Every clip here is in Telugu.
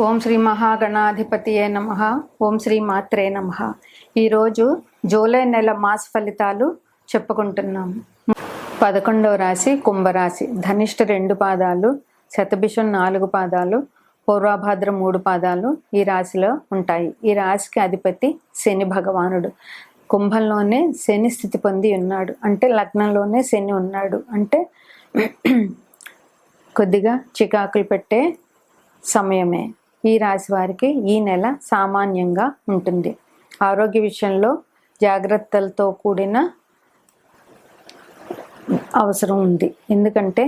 Om Shri మహాగణాధిపతియే నమ. ఓం శ్రీ మాత్రే నమ. ఈరోజు జూలై నెల మాస ఫలితాలు చెప్పుకుంటున్నాము పదకొండవ రాశి కుంభరాశి. ధనిష్ట రెండు పాదాలు శతభిషం నాలుగు పాదాలు పూర్వభాద్ర మూడు పాదాలు ఈ రాశిలో ఉంటాయి. ఈ రాశికి అధిపతి శని భగవానుడు. కుంభంలోనే శని స్థితి పొంది ఉన్నాడు. అంటే లగ్నంలోనే శని ఉన్నాడు. అంటే కొద్దిగా చికాకులు పెట్టే సమయమే. ఈ రాశి వారికి ఈ నెల సామాన్యంగా ఉంటుంది. ఆరోగ్య విషయంలో జాగ్రత్తలతో కూడిన అవసరం ఉంది. ఎందుకంటే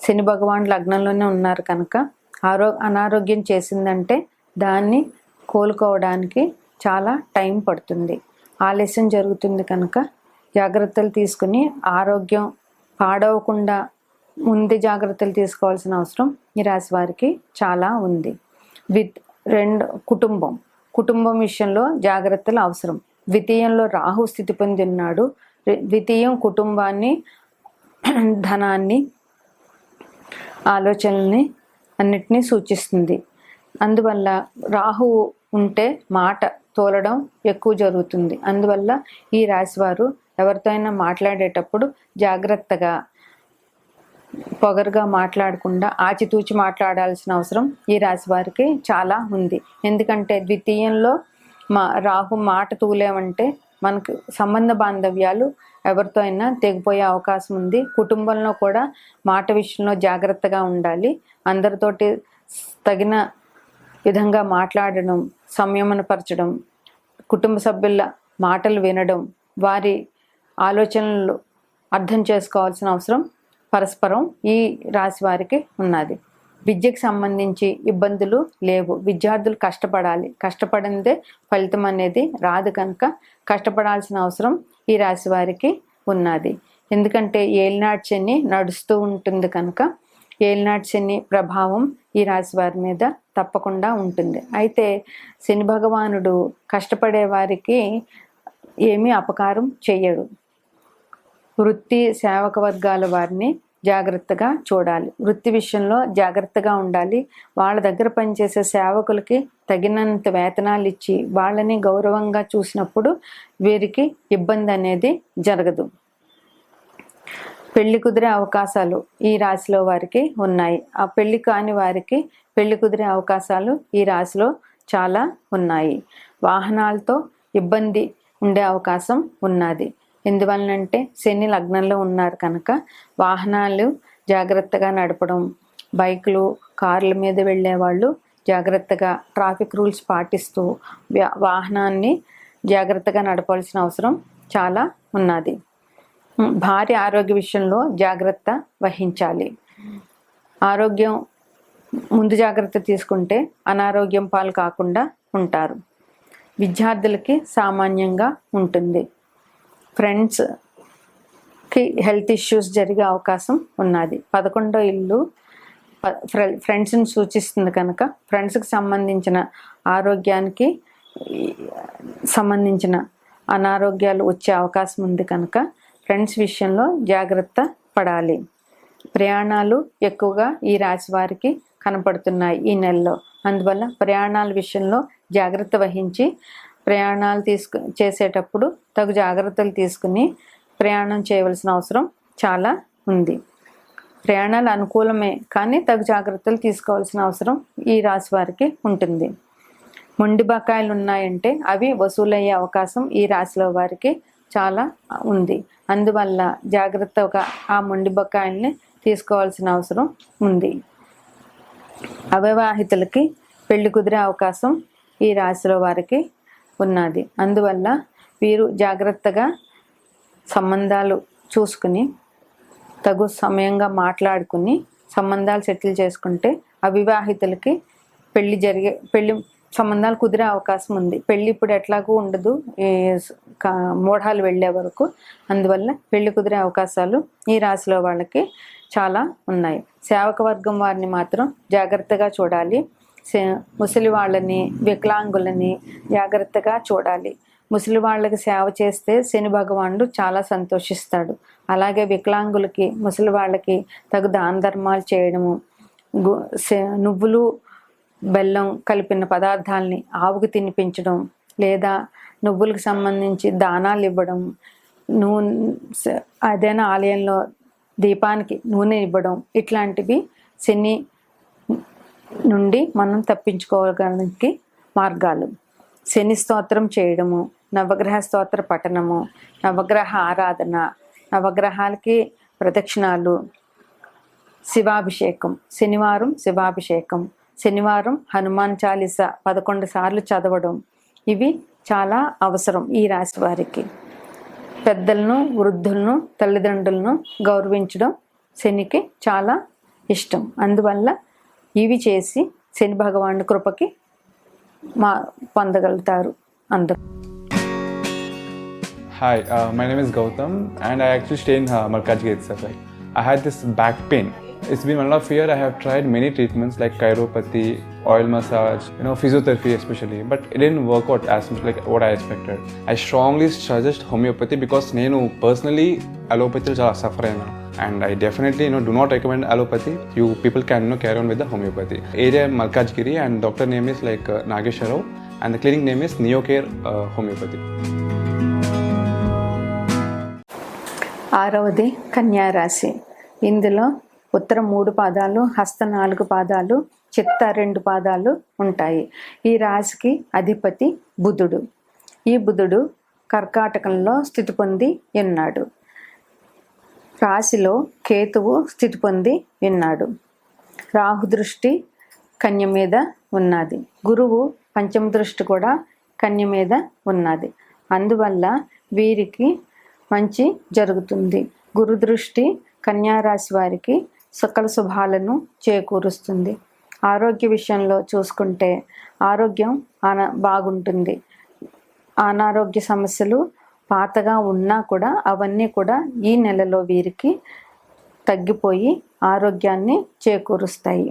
శని భగవాన్ లగ్నంలోనే ఉన్నారు కనుక ఆరో అనారోగ్యం చేసిందంటే దాన్ని కోలుకోవడానికి చాలా టైం పడుతుంది. ఆలస్యం జరుగుతుంది కనుక జాగ్రత్తలు తీసుకుని ఆరోగ్యం పాడవకుండా ముందు జాగ్రత్తలు తీసుకోవాల్సిన అవసరం ఈ రాశి వారికి చాలా ఉంది. విత్ రెండు కుటుంబం. కుటుంబం విషయంలో జాగ్రత్తలు అవసరం. ద్వితీయంలో రాహు స్థితి పొంది ఉన్నాడు ద్వితీయం కుటుంబాన్ని ధనాన్ని ఆలోచనల్ని అన్నిటినీ సూచిస్తుంది. అందువల్ల రాహు ఉంటే మాట తోలడం ఎక్కువ జరుగుతుంది. అందువల్ల ఈ రాశివారు ఎవరితో అయినా మాట్లాడేటప్పుడు జాగ్రత్తగా పొగరుగా మాట్లాడకుండా ఆచితూచి మాట్లాడాల్సిన అవసరం ఈ రాశి వారికి చాలా ఉంది. ఎందుకంటే ద్వితీయంలో మా రాహు మాట తూలేమంటే మనకు సంబంధ బాంధవ్యాలు ఎవరితో అయినా తెగిపోయే అవకాశం ఉంది. కుటుంబంలో కూడా మాట విషయంలో జాగ్రత్తగా ఉండాలి. అందరితోటి తగిన విధంగా మాట్లాడడం సంయమనపరచడం కుటుంబ సభ్యుల మాటలు వినడం వారి ఆలోచనలు అర్థం చేసుకోవాల్సిన అవసరం పరస్పరం ఈ రాశి వారికి ఉన్నది. విద్యకు సంబంధించి ఇబ్బందులు లేవు. విద్యార్థులు కష్టపడాలి. కష్టపడిందే ఫలితం అనేది రాదు కనుక కష్టపడాల్సిన అవసరం ఈ రాశి వారికి ఉన్నది. ఎందుకంటే ఏలినాటి శని నడుస్తూ ఉంటుంది కనుక ఏలినాటి శని ప్రభావం ఈ రాశి వారి మీద తప్పకుండా ఉంటుంది. అయితే శని భగవానుడు కష్టపడే వారికి ఏమీ అపకారం చెయ్యడు. వృత్తి సేవక వర్గాల వారిని జాగ్రత్తగా చూడాలి. వృత్తి విషయంలో జాగ్రత్తగా ఉండాలి. వాళ్ళ దగ్గర పనిచేసే సేవకులకి తగినంత వేతనాలు ఇచ్చి వాళ్ళని గౌరవంగా చూసినప్పుడు వీరికి ఇబ్బంది అనేది జరగదు. పెళ్ళి కుదిరే అవకాశాలు ఈ రాశిలో వారికి ఉన్నాయి. ఆ పెళ్ళి కాని వారికి పెళ్ళి కుదిరే అవకాశాలు ఈ రాశిలో చాలా ఉన్నాయి. వాహనాలతో ఇబ్బంది ఉండే అవకాశం ఉన్నది. ఎందువలనంటే శని లగ్నంలో ఉన్నారు కనుక వాహనాలు జాగ్రత్తగా నడపడం బైకులు కార్ల మీద వెళ్ళే వాళ్ళు జాగ్రత్తగా ట్రాఫిక్ రూల్స్ పాటిస్తూ వాహనాన్ని జాగ్రత్తగా నడపాల్సిన అవసరం చాలా ఉన్నది. భార్య ఆరోగ్య విషయంలో జాగ్రత్త వహించాలి. ఆరోగ్యం ముందు జాగ్రత్త తీసుకుంటే అనారోగ్యం పాలు కాకుండా ఉంటారు. విద్యార్థులకి సామాన్యంగా ఉంటుంది. ఫ్రెండ్స్కి హెల్త్ ఇష్యూస్ జరిగే అవకాశం ఉన్నది. పదకొండో ఇల్లు ఫ్రెండ్స్ని సూచిస్తుంది కనుక ఫ్రెండ్స్కి సంబంధించిన ఆరోగ్యానికి సంబంధించిన అనారోగ్యాలు వచ్చే అవకాశం ఉంది కనుక ఫ్రెండ్స్ విషయంలో జాగ్రత్త పడాలి. ప్రయాణాలు ఎక్కువగా ఈ రాశి వారికి కనపడుతున్నాయి ఈ నెలలో. అందువల్ల ప్రయాణాల విషయంలో జాగ్రత్త వహించి ప్రయాణాలు తీసుకు చేసేటప్పుడు తగు జాగ్రత్తలు తీసుకుని ప్రయాణం చేయవలసిన అవసరం చాలా ఉంది. ప్రయాణాలు అనుకూలమే కానీ తగు జాగ్రత్తలు తీసుకోవాల్సిన అవసరం ఈ రాశి వారికి ఉంటుంది. మొండి బకాయిలు ఉన్నాయంటే అవి వసూలయ్యే అవకాశం ఈ రాశిలో వారికి చాలా ఉంది. అందువల్ల జాగ్రత్తగా ఆ మొండి బకాయిల్ని తీసుకోవాల్సిన అవసరం ఉంది. అవివాహితులకి పెళ్ళి కుదిరే అవకాశం ఈ రాశిలో వారికి ఉన్నది. అందువల్ల వీరు జాగ్రత్తగా సంబంధాలు చూసుకుని తగు సమయంగా మాట్లాడుకుని సంబంధాలు సెటిల్ చేసుకుంటే అవివాహితులకి పెళ్ళి జరిగే పెళ్ళి సంబంధాలు కుదిరే అవకాశం ఉంది. పెళ్ళి ఇప్పుడు ఎట్లాగూ ఉండదు. ఈ మూఢాలు వెళ్ళే వరకు. అందువల్ల పెళ్ళి కుదిరే అవకాశాలు ఈ రాశిలో వాళ్ళకి చాలా ఉన్నాయి. సేవక వర్గం వారిని మాత్రం జాగ్రత్తగా చూడాలి. ముసలి వాళ్ళని వికలాంగులని జాగ్రత్తగా చూడాలి. ముసలి వాళ్ళకి సేవ చేస్తే శని భగవానుడు చాలా సంతోషిస్తాడు. అలాగే వికలాంగులకి ముసలి వాళ్ళకి తగు దాన ధర్మాలు చేయడము గు- నువ్వులు బెల్లం కలిపిన పదార్థాలని ఆవుకు తినిపించడం లేదా నువ్వులకు సంబంధించి దానాలు ఇవ్వడం నూనె అదైనా ఆలయంలో దీపానికి నూనె ఇవ్వడం ఇట్లాంటివి శని నుండి మనం తప్పించుకోవడానికి మార్గాలు. శని స్తోత్రం చేయడము నవగ్రహ స్తోత్ర పఠనము నవగ్రహ ఆరాధన నవగ్రహాలకి ప్రదక్షిణాలు శివాభిషేకం శనివారం శివాభిషేకం శనివారం హనుమాన్ చాలీస పదకొండు సార్లు చదవడం ఇవి చాలా అవసరం ఈ రాశి వారికి. పెద్దలను వృద్ధులను తల్లిదండ్రులను గౌరవించడం శనికి చాలా ఇష్టం. అందువల్ల ఇవి చేసి శని భగవానుడి కృపకి మా పొందగలుగుతారు అందరూ Hi, uh, my name is Gautam, and I actually stay in uh, Malkajgiri itself. Like, I had this back pain. It's been one of year. I have tried many treatments like chiropathy, oil massage, you know, physiotherapy especially, but it didn't work out as much like what I expected. I strongly suggest homeopathy because నేను personally allopathy చాలా suffer అయినా and I definitely no do not recommend allopathy you people can no carry on with the homeopathy area Malkajgiri and doctor name is like Nageswara Rao and the clinic name is Neocare homeopathy ఆరవది కన్యా రాశి. ఇందులో ఉత్తరం మూడు పాదాలు హస్త నాలుగు పాదాలు చిత్త రెండు పాదాలు ఉంటాయి. ఈ రాశికి అధిపతి బుధుడు. ఈ బుధుడు కర్కాటకంలో స్థితి పొంది ఉన్నాడు. రాశిలో కేతువు స్థితి పొంది ఉన్నాడు. రాహు దృష్టి కన్య మీద ఉన్నది. గురువు పంచమ దృష్టి కూడా కన్య మీద ఉన్నది. అందువల్ల వీరికి మంచి జరుగుతుంది. గురు దృష్టి కన్యారాశి వారికి సకల శుభాలను చేకూరుస్తుంది. ఆరోగ్య విషయంలో చూసుకుంటే ఆరోగ్యం ఆన బాగుంటుంది. అనారోగ్య సమస్యలు పాతగా ఉన్నా కూడా అవన్నీ కూడా ఈ నెలలో వీరికి తగ్గిపోయి ఆరోగ్యాన్ని చేకూరుస్తాయి.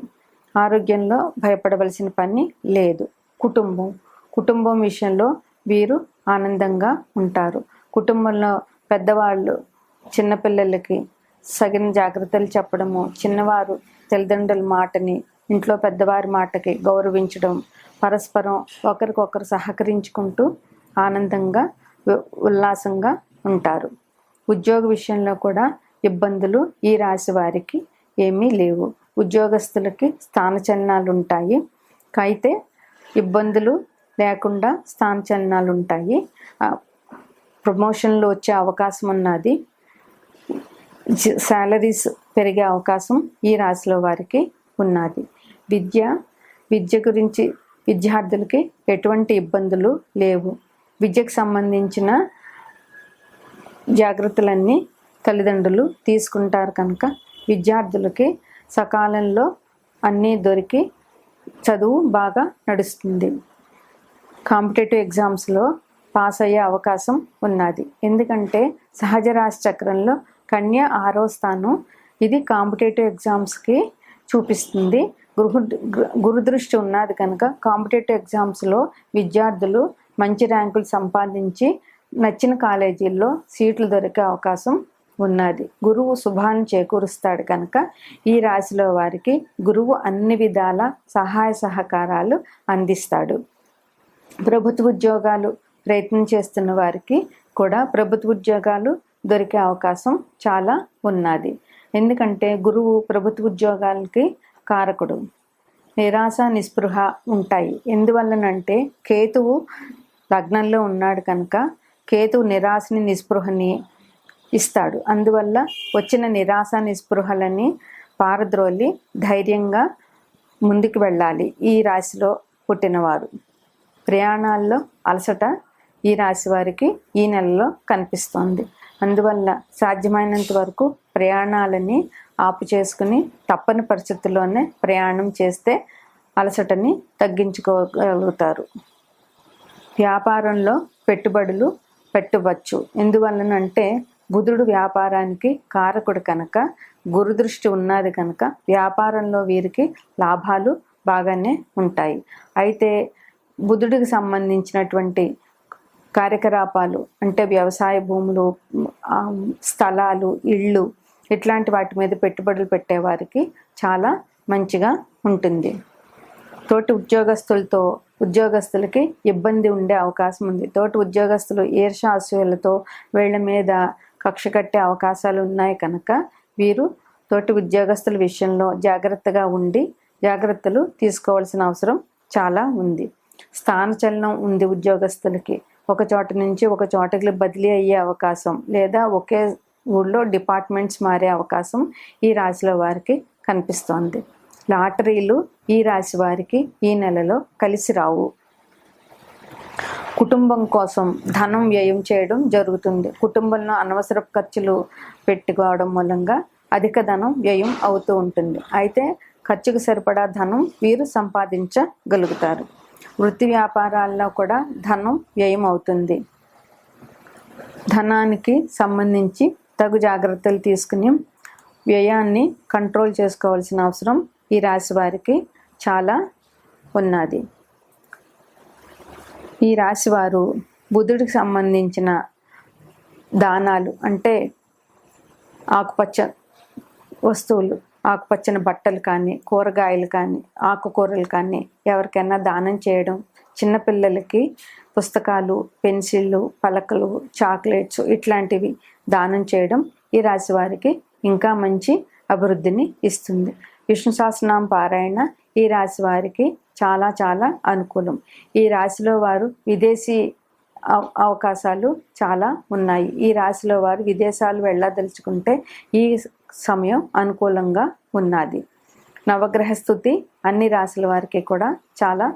ఆరోగ్యంలో భయపడవలసిన పని లేదు. కుటుంబం. కుటుంబం విషయంలో వీరు ఆనందంగా ఉంటారు. కుటుంబంలో పెద్దవాళ్ళు చిన్నపిల్లలకి సగిన జాగ్రత్తలు చెప్పడము చిన్నవారు తల్లిదండ్రుల మాటని ఇంట్లో పెద్దవారి మాటకి గౌరవించడం పరస్పరం ఒకరికొకరు సహకరించుకుంటూ ఆనందంగా ఉల్లాసంగా ఉంటారు. ఉద్యోగ విషయంలో కూడా ఇబ్బందులు ఈ రాశి వారికి ఏమీ లేవు. ఉద్యోగస్తులకి స్థానచలనాలు ఉంటాయి అయితే ఇబ్బందులు లేకుండా స్థానచలనాలు ఉంటాయి ప్రమోషన్లు వచ్చే అవకాశం ఉన్నది. శాలరీస్ పెరిగే అవకాశం ఈ రాశిలో వారికి ఉన్నది. విద్య విద్య గురించి విద్యార్థులకి ఎటువంటి ఇబ్బందులు లేవు. విద్యకు సంబంధించిన జాగ్రత్తలన్నీ తల్లిదండ్రులు తీసుకుంటారు కనుక విద్యార్థులకి సకాలంలో అన్నీ దొరికి చదువు బాగా నడుస్తుంది. కాంపిటేటివ్ ఎగ్జామ్స్లో పాస్ అయ్యే అవకాశం ఉన్నది. ఎందుకంటే సహజ రాశి చక్రంలో కన్య ఆరో స్థానం ఇది కాంపిటేటివ్ ఎగ్జామ్స్కి చూపిస్తుంది. గురు గురుదృష్టి ఉన్నది కనుక కాంపిటేటివ్ ఎగ్జామ్స్లో విద్యార్థులు మంచి ర్యాంకులు సంపాదించి నచ్చిన కాలేజీల్లో సీట్లు దొరికే అవకాశం ఉన్నది. గురువు శుభాన్ని చేకూరుస్తాడు కనుక ఈ రాశిలో వారికి గురువు అన్ని విధాల సహాయ సహకారాలు అందిస్తాడు. ప్రభుత్వ ఉద్యోగాలు ప్రయత్నం చేస్తున్న వారికి కూడా ప్రభుత్వ ఉద్యోగాలు దొరికే అవకాశం చాలా ఉన్నది. ఎందుకంటే గురువు ప్రభుత్వ ఉద్యోగాలకి కారకుడు. నిరాశ నిస్పృహ ఉంటాయి. ఎందువల్లనంటే కేతువు లగ్నంలో ఉన్నాడు కనుక కేతు నిరాశని నిస్పృహని ఇస్తాడు. అందువల్ల వచ్చిన నిరాశ నిస్పృహలని పారద్రోలి ధైర్యంగా ముందుకు వెళ్ళాలి ఈ రాశిలో పుట్టినవారు. ప్రయాణాల్లో అలసట ఈ రాశి వారికి ఈ నెలలో కనిపిస్తోంది. అందువల్ల సాధ్యమైనంత వరకు ప్రయాణాలని ఆపు చేసుకుని తప్పని పరిస్థితుల్లోనే ప్రయాణం చేస్తే అలసటని తగ్గించుకోగలుగుతారు. వ్యాపారంలో పెట్టుబడులు పెట్టవచ్చు. ఎందువలనంటే బుధుడు వ్యాపారానికి కారకుడు కనుక గురుదృష్టి ఉన్నది కనుక వ్యాపారంలో వీరికి లాభాలు బాగానే ఉంటాయి. అయితే బుధుడికి సంబంధించినటువంటి కార్యకలాపాలు అంటే వ్యవసాయ భూములు స్థలాలు ఇళ్ళు ఇట్లాంటి వాటి మీద పెట్టుబడులు పెట్టేవారికి చాలా మంచిగా ఉంటుంది. తోటి ఉద్యోగస్తులతో ఉద్యోగస్తులకి ఇబ్బంది ఉండే అవకాశం ఉంది. తోటి ఉద్యోగస్తులు ఈర్ష అసూయలతో వీళ్ళ మీద కక్ష కట్టే అవకాశాలు ఉన్నాయి కనుక వీరు తోటి ఉద్యోగస్తుల విషయంలో జాగ్రత్తగా ఉండి జాగ్రత్తలు తీసుకోవాల్సిన అవసరం చాలా ఉంది. స్థానచలనం ఉంది ఉద్యోగస్తులకి. ఒక చోట నుంచి ఒక చోటకి బదిలీ అయ్యే అవకాశం లేదా ఒకే ఊళ్ళో డిపార్ట్మెంట్స్ మారే అవకాశం ఈ రాశిలో వారికి కనిపిస్తోంది. లాటరీలు ఈ రాశి వారికి ఈ నెలలో కలిసి రావు. కుటుంబం కోసం ధనం వ్యయం చేయడం జరుగుతుంది. కుటుంబంలో అనవసర ఖర్చులు పెట్టుకోవడం మూలంగా అధిక ధనం వ్యయం అవుతూ ఉంటుంది. అయితే ఖర్చుకు సరిపడా ధనం వీరు సంపాదించగలుగుతారు. వృత్తి వ్యాపారాల్లో కూడా ధనం వ్యయం అవుతుంది. ధనానికి సంబంధించి తగు జాగ్రత్తలు తీసుకుని వ్యయాన్ని కంట్రోల్ చేసుకోవాల్సిన అవసరం ఈ రాశి వారికి చాలా ఉన్నది. ఈ రాశి వారు బుధుడికి సంబంధించిన దానాలు అంటే ఆకుపచ్చ వస్తువులు ఆకుపచ్చని బట్టలు కానీ కూరగాయలు కానీ ఆకుకూరలు కానీ ఎవరికైనా దానం చేయడం చిన్నపిల్లలకి పుస్తకాలు పెన్సిళ్ళు పలకలు చాక్లెట్స్ ఇట్లాంటివి దానం చేయడం ఈ రాశి వారికి ఇంకా మంచి అభివృద్ధిని ఇస్తుంది. విష్ణు సహస్రనామ పారాయణ ఈ రాశి వారికి చాలా చాలా అనుకూలం. ఈ రాశిలో వారు విదేశీ అవకాశాలు చాలా ఉన్నాయి. ఈ రాశిలో వారు విదేశాలు వెళ్ళదలుచుకుంటే ఈ సమయం అనుకూలంగా ఉన్నది. నవగ్రహ స్థుతి అన్ని రాశుల వారికి కూడా చాలా